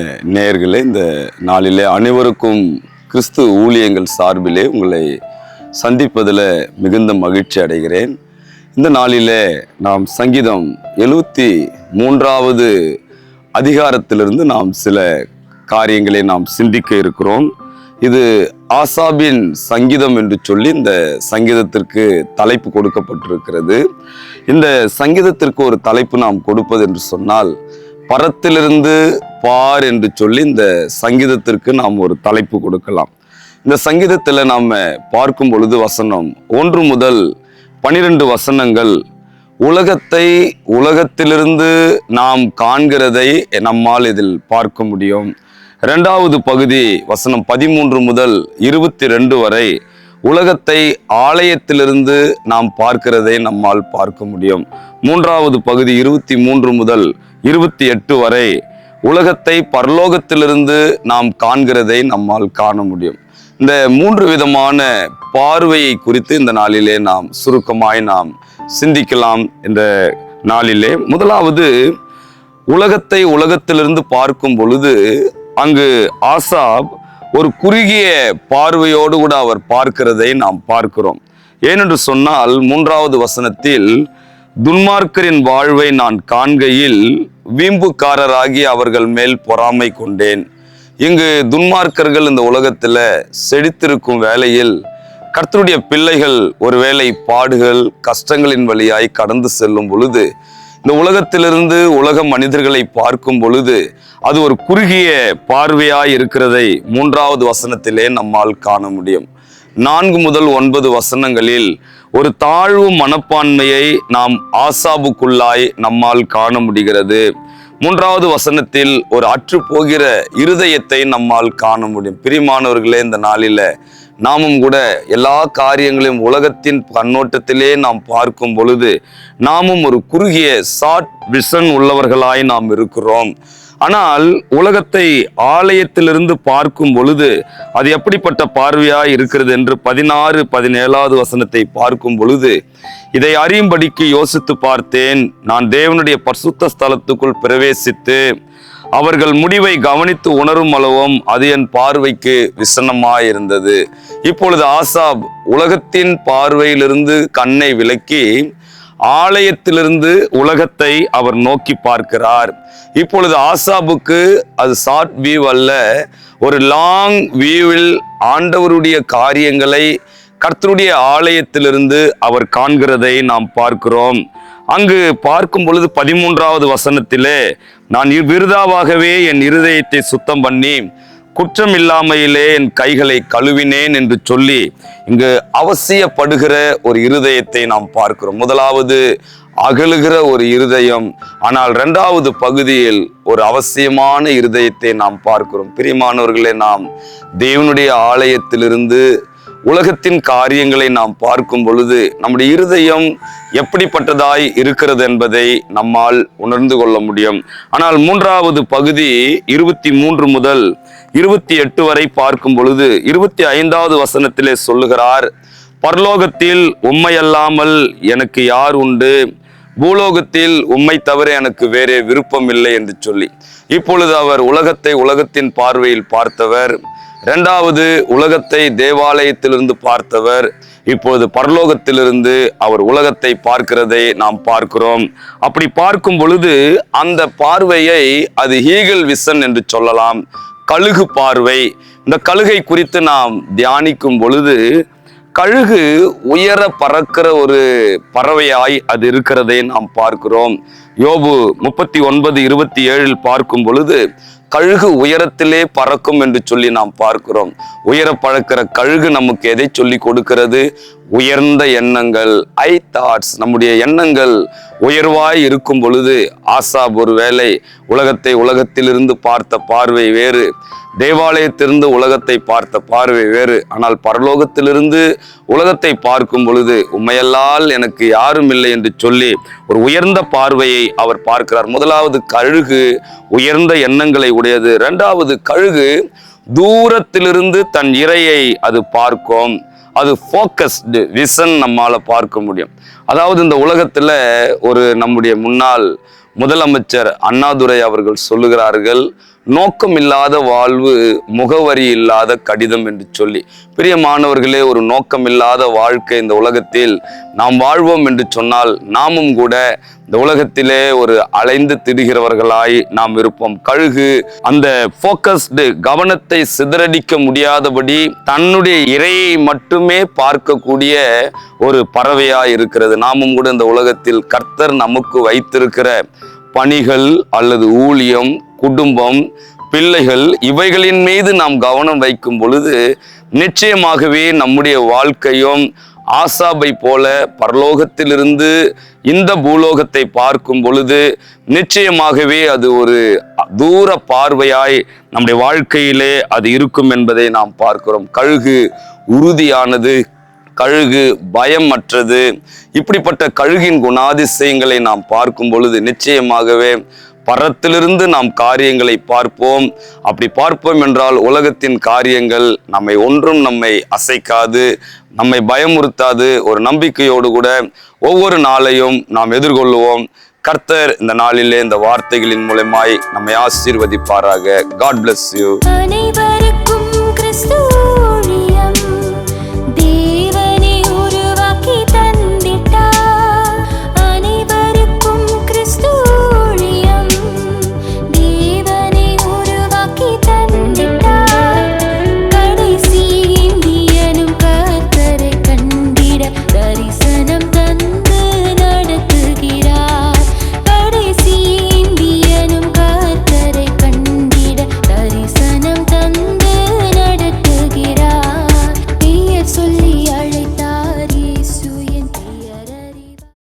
அன்பான நேயர்களே இந்த நாளிலே அனைவருக்கும் கிறிஸ்து ஊழியங்கள் சார்பிலே உங்களை சந்திப்பதில் மிகுந்த மகிழ்ச்சி அடைகிறேன். இந்த நாளிலே நாம் சங்கீதம் எழுபத்தி மூன்றாவது அதிகாரத்திலிருந்து நாம் சில காரியங்களை நாம் சிந்திக்க இருக்கிறோம். இது ஆசாபின் சங்கீதம் என்று சொல்லி இந்த சங்கீதத்திற்கு தலைப்பு கொடுக்கப்பட்டிருக்கிறது. இந்த சங்கீதத்திற்கு ஒரு தலைப்பு நாம் கொடுப்பது என்று சொன்னால் பரத்திலிருந்து பார் என்று சொல்லி இந்த சங்கீதத்திற்கு நாம் ஒரு தலைப்பு கொடுக்கலாம். இந்த சங்கீதத்தில் நாம் பார்க்கும் பொழுது வசனம் ஒன்று முதல் பனிரெண்டு வசனங்கள் உலகத்தை உலகத்திலிருந்து நாம் காண்கிறதை நம்மால் இதில் பார்க்க முடியும். ரெண்டாவது பகுதி வசனம் பதிமூன்று முதல் இருபத்தி ரெண்டு வரை உலகத்தை ஆலயத்திலிருந்து நாம் பார்க்கிறதை நம்மால் பார்க்க முடியும். மூன்றாவது பகுதி இருபத்தி மூன்று முதல் இருபத்தி எட்டு வரை உலகத்தை பரலோகத்திலிருந்து நாம் காண்கிறதை நம்மால் காண முடியும். இந்த மூன்று விதமான பார்வையை குறித்து இந்த நாளிலே நாம் சுருக்கமாய் நாம் சிந்திக்கலாம் என்ற நாளிலே. முதலாவது உலகத்தை உலகத்திலிருந்து பார்க்கும் பொழுது அங்கு ஆசாப் ஒரு குறுகிய பார்வையோடு கூட அவர் பார்க்கிறதை நாம் பார்க்கிறோம். ஏனென்று சொன்னால் மூன்றாவது வசனத்தில் துன்மார்க்கரின் வாழ்வை நான் காண்கையில் வீம்புக்காரராகி அவர்கள் மேல் பொறாமை கொண்டேன். இங்கு துன்மார்க்கர்கள் இந்த உலகத்தில் செழித்திருக்கும் வேளையில் கர்த்தருடைய பிள்ளைகள் ஒருவேளை பாடுகள் கஷ்டங்களின் வழியாய் கடந்து செல்லும் பொழுது இந்த உலகத்திலிருந்து உலக மனிதர்களை பார்க்கும் பொழுது அது ஒரு குறுகிய பார்வையாய் இருக்கிறதை மூன்றாவது வசனத்திலே நம்மால் காண முடியும். நான்கு முதல் ஒன்பது வசனங்களில் ஒரு தாழ்வு மனப்பான்மையை நாம் ஆசாபுக்குள்ளாய் நம்மால் காண முடிகிறது. மூன்றாவது வசனத்தில் ஒரு அற்று போகிற இருதயத்தை நம்மால் காண முடியும். பிரிமானவர்களே இந்த நாளில நாமும் கூட எல்லா காரியங்களையும் உலகத்தின் கண்ணோட்டத்திலே நாம் பார்க்கும் பொழுது நாமும் ஒரு குறுகிய ஷார்ட் விஷன் உள்ளவர்களாய் நாம் இருக்கிறோம். ஆனால் உலகத்தை ஆலயத்திலிருந்து பார்க்கும் பொழுது அது எப்படிப்பட்ட பார்வையாய் இருக்கிறது என்று பதினாறு பதினேழாவது வசனத்தை பார்க்கும் பொழுது இதை அறியும்படிக்கு யோசித்து பார்த்தேன். நான் தேவனுடைய பரிசுத்த ஸ்தலத்துக்குள் பிரவேசித்து அவர்கள் முடிவை கவனித்து உணரும் அளவும் அது என் பார்வைக்கு விசனமாயிருந்தது இப்பொழுது ஆசாப் உலகத்தின் பார்வையிலிருந்து கண்ணை விலக்கி ஆலயத்திலிருந்து உலகத்தை அவர் நோக்கி பார்க்கிறார். இப்பொழுது ஆசாபுக்கு அது ஷார்ட் வியூ அல்ல. ஒரு லாங் வியூவில் ஆண்டவருடைய காரியங்களை கர்த்தருடைய ஆலயத்திலிருந்து அவர் காண்கிறதை நாம் பார்க்கிறோம். அங்கு பார்க்கும் பொழுது பதிமூன்றாவது வசனத்திலே நான் விருதாவாகவே என் இருதயத்தை சுத்தம் பண்ணி குற்றம் இல்லாமையிலே என் கைகளை கழுவினேன் என்று சொல்லி இங்கு அவசியப்படுகிற ஒரு இருதயத்தை நாம் பார்க்கிறோம். முதலாவது அகலுகிற ஒரு இருதயம் ஆனால் இரண்டாவது பகுதியில் ஒரு அவசியமான இருதயத்தை நாம் பார்க்கிறோம். பிரியமானவர்களே நாம் தேவனுடைய ஆலயத்திலிருந்து உலகத்தின் காரியங்களை நாம் பார்க்கும் பொழுது நம்முடைய இருதயம் எப்படிப்பட்டதாய் இருக்கிறது என்பதை நம்மால் உணர்ந்து கொள்ள முடியும். ஆனால் மூன்றாவது பகுதி இருபத்தி மூன்று முதல் இருபத்தி எட்டு வரை பார்க்கும் பொழுது இருபத்தி ஐந்தாவது வசனத்திலே சொல்லுகிறார் பரலோகத்தில் உண்மையல்லாமல் எனக்கு யார் உண்டு? பூலோகத்தில் உம்மை தவிர எனக்கு வேறே விருப்பம் இல்லை என்று சொல்லி. இப்பொழுது அவர் உலகத்தை உலகத்தின் பார்வையில் பார்த்தவர். இரண்டாவது உலகத்தை தேவாலயத்திலிருந்து பார்த்தவர். இப்பொழுது பரலோகத்திலிருந்து அவர் உலகத்தை பார்க்கிறதை நாம் பார்க்கிறோம். அப்படி பார்க்கும் பொழுது அந்த பார்வையை அது ஹீகல் விசன் என்று சொல்லலாம். கழுகு பார்வை. இந்த கழுகை குறித்து நாம் தியானிக்கும் பொழுது கழுகு உயர பறக்கிற ஒரு பறவையாய் அது இருக்கிறதை நாம் பார்க்கிறோம். யோபு முப்பத்தி ஒன்பது இருபத்தி ஏழில் பார்க்கும் பொழுது கழுகு உயரத்திலே பறக்கும் என்று சொல்லி நாம் பார்க்கிறோம். உயர பறக்கிற கழுகு நமக்கு எதை சொல்லி கொடுக்கிறது? உயர்ந்த எண்ணங்கள் ஐ தாட்ஸ் நம்முடைய எண்ணங்கள் உயர்வாய் இருக்கும் பொழுது ஆசாப் ஒரு வேலை உலகத்தை உலகத்திலிருந்து பார்த்த பார்வை வேறு. தேவாலயத்திலிருந்து உலகத்தை பார்த்த பார்வை வேறு. ஆனால் பரலோகத்திலிருந்து உலகத்தை பார்க்கும் பொழுது உண்மையல்லால் எனக்கு யாரும் இல்லை என்று சொல்லி ஒரு உயர்ந்த பார்வையை அவர் பார்க்கிறார். முதலாவது கழுகு உயர்ந்த எண்ணங்களை உடையது. இரண்டாவது கழுகு தூரத்திலிருந்து தன் இறையை அது பார்க்கும். அது ஃபோக்கஸ்டு விசன் நம்மால் பார்க்க முடியும். அதாவது இந்த உலகத்தில் ஒரு நம்முடைய முன்னாள் முதலமைச்சர் அண்ணாதுரை அவர்கள் சொல்லுகிறார்கள் நோக்கம் இல்லாத வாழ்வு முகவரி இல்லாத கடிதம் என்று சொல்லி. பிரியமானவர்களே ஒரு நோக்கம் இல்லாத வாழ்க்கை இந்த உலகத்தில் நாம் வாழ்வோம் என்று சொன்னால் நாமும் கூட இந்த உலகத்திலே ஒரு அலைந்து திடுகிறவர்களாய் நாம் இருப்போம். கழுகு அந்த ஃபோக்கஸ்டு கவனத்தை சிதறடிக்க முடியாதபடி தன்னுடைய இறையை மட்டுமே பார்க்கக்கூடிய ஒரு பறவையாய் இருக்கிறது. நாமும் கூட இந்த உலகத்தில் கர்த்தர் நமக்கு வைத்திருக்கிற பணிகள் அல்லது ஊழியம் குடும்பம் பிள்ளைகள் இவைகளின் மீது நாம் கவனம் வைக்கும் பொழுது நிச்சயமாகவே நம்முடைய வாழ்க்கையும் ஆசாபை போல பரலோகத்திலிருந்து இந்த பூலோகத்தை பார்க்கும் பொழுது நிச்சயமாகவே அது ஒரு தூர பார்வையாய் நம்முடைய வாழ்க்கையிலே அது இருக்கும் என்பதை நாம் பார்க்கிறோம். கழுகு உறுதியானது கழுகு பயமற்றது இப்படிப்பட்ட கழுகின் குணாதிசயங்களை நாம் பார்க்கும் பொழுது நிச்சயமாகவே பரத்திலிருந்து நாம் காரியங்களை பார்ப்போம். அப்படி பார்ப்போம் என்றால் உலகத்தின் காரியங்கள் நம்மை ஒன்றும் நம்மை அசைக்காது நம்மை பயமுறுத்தாது. ஒரு நம்பிக்கையோடு கூட ஒவ்வொரு நாளையும் நாம் எதிர்கொள்வோம் கர்த்தர் இந்த நாளிலே இந்த வார்த்தைகளின் மூலமாய் நம்மை ஆசீர்வதிப்பாராக. God bless you